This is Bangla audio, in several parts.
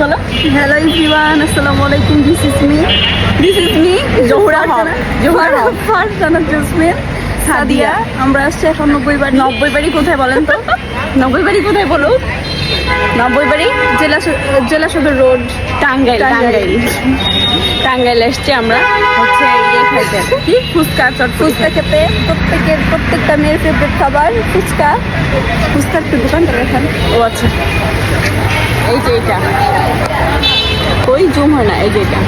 বলো। হ্যালো ইভরিওয়ান আসসালামু আলাইকুম this is me this is me Zohra. Zohra Farzana. Jasmin. Sadia. আমরা আসছি এখন নব্বই বাড়ি নব্বই বাড়ি কোথায় বলেন তো? নব্বই বাড়ি কোথায় বলো? নব্বই বাড়ি জেলা জেলা সদর রোড। টাঙ্গাইল। টাঙ্গাইল। টাঙ্গাইল এসছি আমরা। হচ্ছে ইয়ে খাইতে। কি? ফুচকা চট ফুচকা খেতে। প্রত্যেকের প্রত্যেকটা মেয়ের ফেভারিট খাবার ফুচকা। ফুচকার একটু দোকানটা দেখান ও আচ্ছা। এই যে এটা। ওই জুম হয় না এই যে এটা।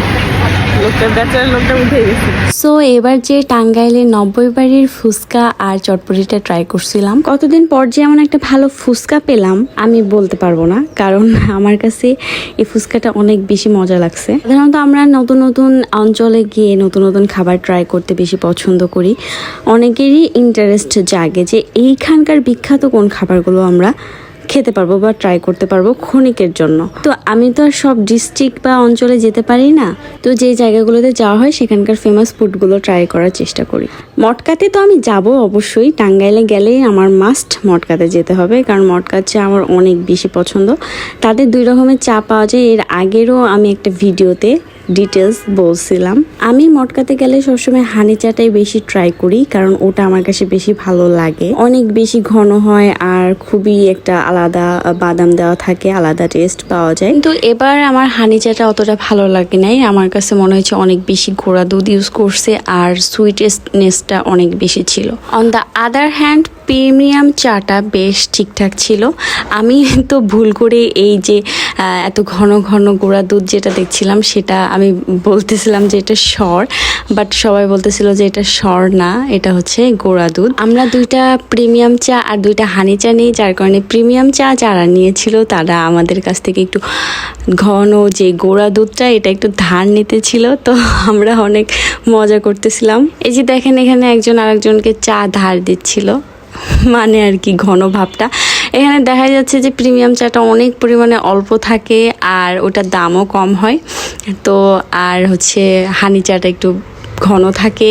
সো এবার যে টাঙ্গাইলের নব্বই বাড়ির ফুচকা আর চটপটিটা ট্রাই করছিলাম, কতদিন পর যে এমন একটা ভালো ফুচকা পেলাম, আমি বলতে পারব না, কারণ আমার কাছে এই ফুচকাটা অনেক বেশি মজা লাগছে। সাধারণত আমরা নতুন নতুন অঞ্চলে গিয়ে নতুন নতুন খাবার ট্রাই করতে বেশি পছন্দ করি। অনেকেরই ইন্টারেস্ট জাগে যে এইখানকার বিখ্যাত কোন খাবারগুলো আমরা খেতে পারব বা ট্রাই করতে পারব ক্ষণিকের জন্য। তো আমি তো আর সব ডিস্ট্রিক্ট বা অঞ্চলে যেতে পারি না। তো যে জায়গাগুলোতে যাওয়া হয়, সেখানকার ফেমাস ফুডগুলো ট্রাই করার চেষ্টা করি। মটকাতে তো আমি যাব অবশ্যই। টাঙ্গাইলে গেলেই আমার মাস্ট মটকাতে যেতে হবে, কারণ মটকার চা আমার অনেক বেশি পছন্দ। তাদের দুই রকমের চা পাওয়া যায়। এর আগেরও আমি একটা ভিডিওতে ডিটেলস বলছিলাম। আমি মটকাতে গেলে সবসময় হানি চাটাই বেশি ট্রাই করি, কারণ ওটা আমার কাছে বেশি ভালো লাগে। অনেক বেশি ঘন হয় আর খুবই একটা আলাদা বাদাম দেওয়া থাকে, আলাদা টেস্ট পাওয়া যায়। কিন্তু এবার আমার হানি চাটা অতটা ভালো লাগে নাই। আমার কাছে মনে হয়েছে অনেক বেশি ঘোড়া দুধ ইউজ করছে আর সুইটেস্টনেসটা অনেক বেশি ছিল। On the other hand premium চাটা বেশ ঠিকঠাক ছিল। আমি তো ভুল করে এই যে এত ঘন ঘন গোড়া দুধ যেটা দেখছিলাম, সেটা আমি বলতেছিলাম যে এটা স্বর বাট সবাই বলতেছিল যে এটা স্বর না, এটা হচ্ছে গোড়া দুধ। আমরা দুইটা প্রিমিয়াম চা আর দুইটা হানি চা নিই, যার কারণে প্রিমিয়াম চা যারা নিয়েছিল, তারা আমাদের কাছ থেকে একটু ঘন যে গোড়া দুধটা, এটা একটু ধার নিতে ছিল, তো আমরা অনেক মজা করতেছিলাম। এই যে দেখেন, এখানে একজন আরেকজনকে চা ধার দিচ্ছিল। মানে আর কি ঘন ভাবটা। এখানে দেখা যাচ্ছে যে প্রিমিয়াম চাটা অনেক পরিমাণে অল্প থাকে আর ওটার দামও কম হয়। তো আর হচ্ছে হানি চাটা একটু ঘন থাকে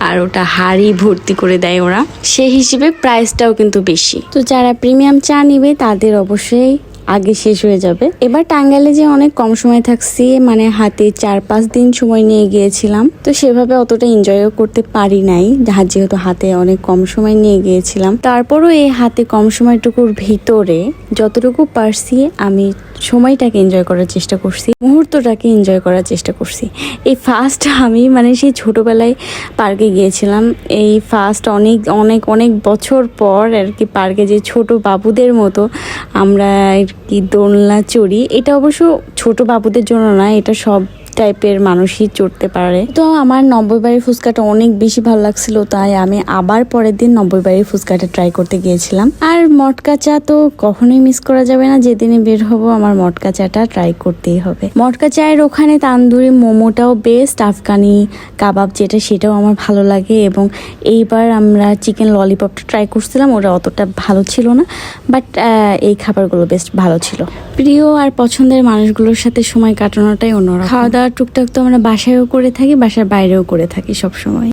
আর ওটা হাড়ি ভর্তি করে দেয় ওরা। সেই হিসেবে প্রাইসটাও কিন্তু বেশি। তো যারা প্রিমিয়াম চা নিবে তাদের অবশ্যই আগে শেষ হয়ে যাবে। এবার টাঙ্গাইলে যে অনেক কম সময় থাকছি মানে হাতে চার পাঁচ দিন সময় নিয়ে গিয়েছিলাম, তো সেভাবে অতটা এনজয়ও করতে পারি নাই যেহেতু হাতে অনেক কম সময় নিয়ে গিয়েছিলাম। তারপরও এই হাতে কম সময়টুকুর ভিতরে যতটুকু পারছি, আমি সময়টাকে এনজয় করার চেষ্টা করছি, মুহূর্তটাকে এনজয় করার চেষ্টা করছি। এই ফার্স্ট আমি মানে সেই ছোটোবেলায় পার্কে গিয়েছিলাম, এই ফার্স্ট অনেক অনেক অনেক বছর পর আর কি পার্কে যে ছোট বাবুদের মতো আমরা কি দোলনা চড়ি এটা অবশ্য ছোট বাবুদের জন্য না এটা সব টাইপের মানুষই চড়তে পারে। তো আমার নব্বই বাড়ির ফুচকাটা অনেক বেশি ভালো লাগছিল, তাই আমি আবার পরের দিন নব্বই বাড়ির ফুচকাটা ট্রাই করতে গিয়েছিলাম। আর মটকা চা তো কখনোই মিস করা যাবে না, যেদিনে বের হব আমার মটকা চাটা ট্রাই করতেই হবে। মটকা চায়ের ওখানে তান্দুরি মোমোটাও বেস্ট আফগানি কাবাব যেটা সেটাও আমার ভালো লাগে এবং এইবার আমরা চিকেন ললিপপটা ট্রাই করছিলাম, ওটা অতটা ভালো ছিল না বাট এই খাবারগুলো বেস্ট ভালো ছিল। প্রিয় আর পছন্দের মানুষগুলোর সাথে সময় কাটানোটাই অন্যরকম। খাওয়া টুকটাক তো আমরা বাসায়ও করে থাকি বাসার বাইরেও করে থাকি সব সময়